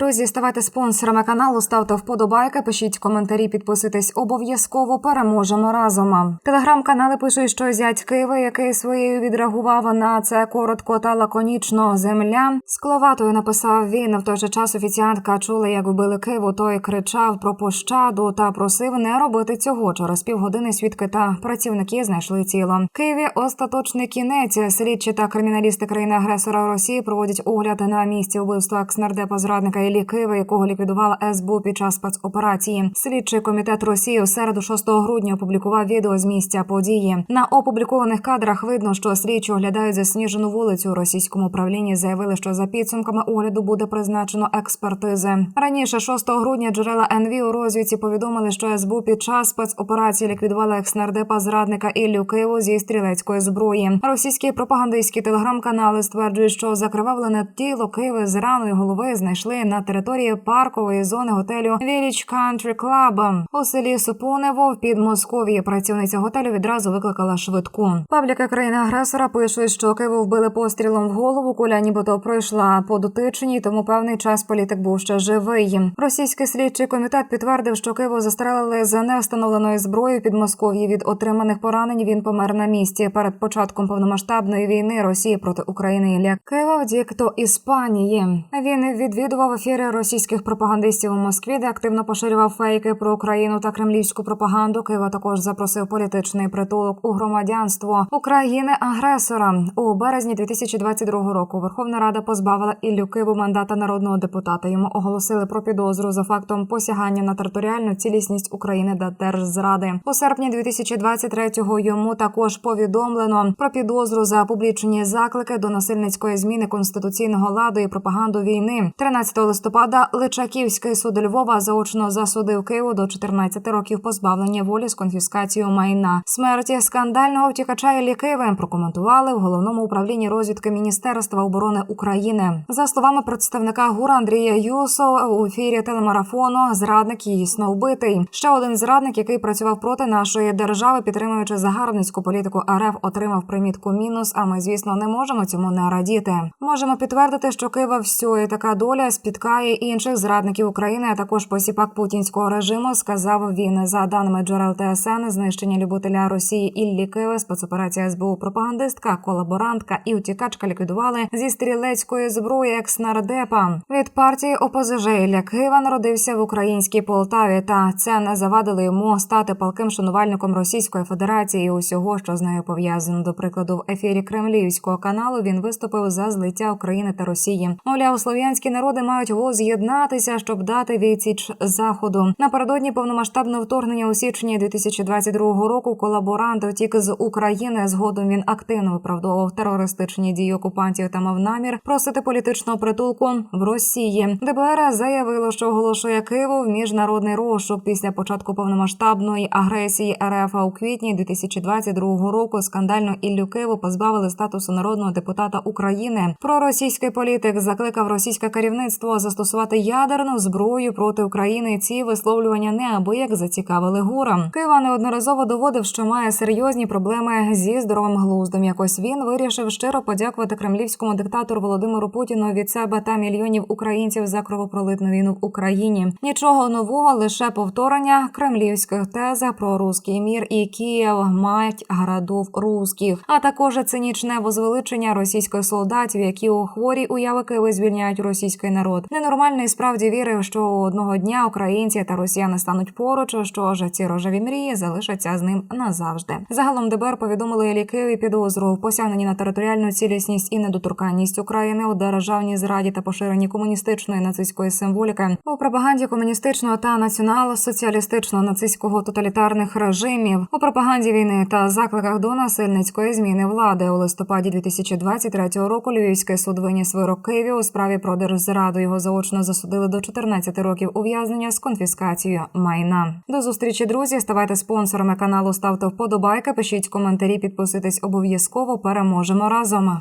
Друзі, ставайте спонсорами каналу, ставте вподобайки, пишіть коментарі, підписуйтесь обов'язково. Переможемо разом. Телеграм-канали пишуть, що зять Києва, який своєю відреагував на це коротко та лаконічно. Земля скловатою написав він. В той же час офіціантка чула, як вбили Києву. Той кричав про пощаду та просив не робити цього. Через півгодини свідки та працівники знайшли тіло. Києві остаточний кінець. Слідчі та криміналісти країни агресора Росії проводять огляд на місці вбивства екснардепа зрадника Іллі Києва, якого ліквідувала СБУ під час спецоперації. Слідчий комітет Росії у середу 6 грудня опублікував відео з місця події. На опублікованих кадрах видно, що слідчі оглядають засніжену вулицю у російському управлінні. Заявили, що за підсумками огляду буде призначено експертизи. Раніше 6 грудня джерела НВ у розвідці повідомили, що СБУ під час спецоперації ліквідувала екснардепа зрадника Іллю Києву зі стрілецької зброї. Російські пропагандистські телеграм-канали стверджують, що закривавлене тіло Києва з раною голови знайшли на території паркової зони готелю Village Country Club у селі Супонево в Підмосков'ї. Працівниця готелю відразу викликала швидку. Пабліки країни-агресора пишуть, що Києву вбили пострілом в голову. Куля нібито пройшла по дотичній, тому певний час політик був ще живий. Російський слідчий комітет підтвердив, що Києву застрелили з невстановленої зброї в Підмосков'ї. Від отриманих поранень він помер на місці. Перед початком повномасштабної війни Росії проти України Ілля Києва втік до Іспанії. Він відвідував ефіри російських пропагандистів у Москві, де активно поширював фейки про Україну та кремлівську пропаганду. Києва також запросив політичний притулок у громадянство України агресора у березні 2022 року. Верховна Рада позбавила Іллю Киву мандата народного депутата. Йому оголосили про підозру за фактом посягання на територіальну цілісність України та держзради. У серпні 2023-го йому також повідомлено про підозру за публічні заклики до насильницької зміни конституційного ладу і пропаганду війни. 13 листопада Личаківський суд Львова заочно засудив Києву до 14 років позбавлення волі з конфіскацією майна. Смерті скандального втікача Іллі Києва прокоментували в головному управлінні розвідки Міністерства оборони України. За словами представника ГУР Андрія Юсо у ефірі телемарафону, зрадник дійсно вбитий. Ще один зрадник, який працював проти нашої держави, підтримуючи загарбницьку політику РФ, отримав примітку мінус. А ми, звісно, не можемо цьому не радіти. Можемо підтвердити, що Києва всьої така доля спіткає інших зрадників України, а також посіпак путінського режиму. Сказав він за даними джерел ТСН, знищення любителя Росії Іллі Києва, спецоперація СБУ, пропагандистка, колаборантка і утікачка ліквідували зі стрілецької зброї екснардепа. Від партії ОПЗЖ Ілля Києва народився в українській Полтаві, та це не завадило йому стати палким шанувальником Російської Федерації і усього, що з нею пов'язано. До прикладу, в ефірі Кремлівського каналу він виступив за злиття України та Росії. Мовляв, слов'янські народи мають воз'єднатися, щоб дати відсіч заходу. Напередодні повномасштабного вторгнення у січні 2022 року. Колаборант втік з України. Згодом він активно виправдовував терористичні дії окупантів та мав намір просити політичного притулку в Росії. ДБР заявило, що оголошує Києву в міжнародний розшук після початку повномасштабної агресії РФ у квітні 2022 року. Скандально Іллю Києву позбавили статусу народного депутата України. Проросійський політик закликав російське керівництво застосувати ядерну зброю проти України. Ці висловлювання неабияк зацікавили гура. Києва неодноразово доводив, що має серйозні проблеми зі здоровим глуздом. Якось він вирішив щиро подякувати кремлівському диктатору Володимиру Путіну від себе та мільйонів українців за кровопролитну війну в Україні. Нічого нового, лише повторення кремлівських тез про руський мір і Київ мать городов русських, а також цинічне возвеличення російських солдатів, які у хворій уяви Києва звільняють російський народ. Ненормальний справді вірив, що одного дня українці та росіяни стануть поруч, що ж ці рожеві мрії залишаться з ним назавжди. Загалом ДБР повідомили Іллі Києві підозру в посягненні на територіальну цілісність і недоторканність України у державній зраді та поширенні комуністичної нацистської символіки у пропаганді комуністичного та націонал-соціалістичного нацистського тоталітарних режимів у пропаганді війни та закликах до насильницької зміни влади у листопаді 2023 року. Львівський суд виніс вирок Києві у справі про держзраду. Заочно засудили до 14 років ув'язнення з конфіскацією майна. До зустрічі, друзі. Ставайте спонсорами каналу, ставте вподобайки, пишіть коментарі, підписуйтесь обов'язково. Переможемо разом.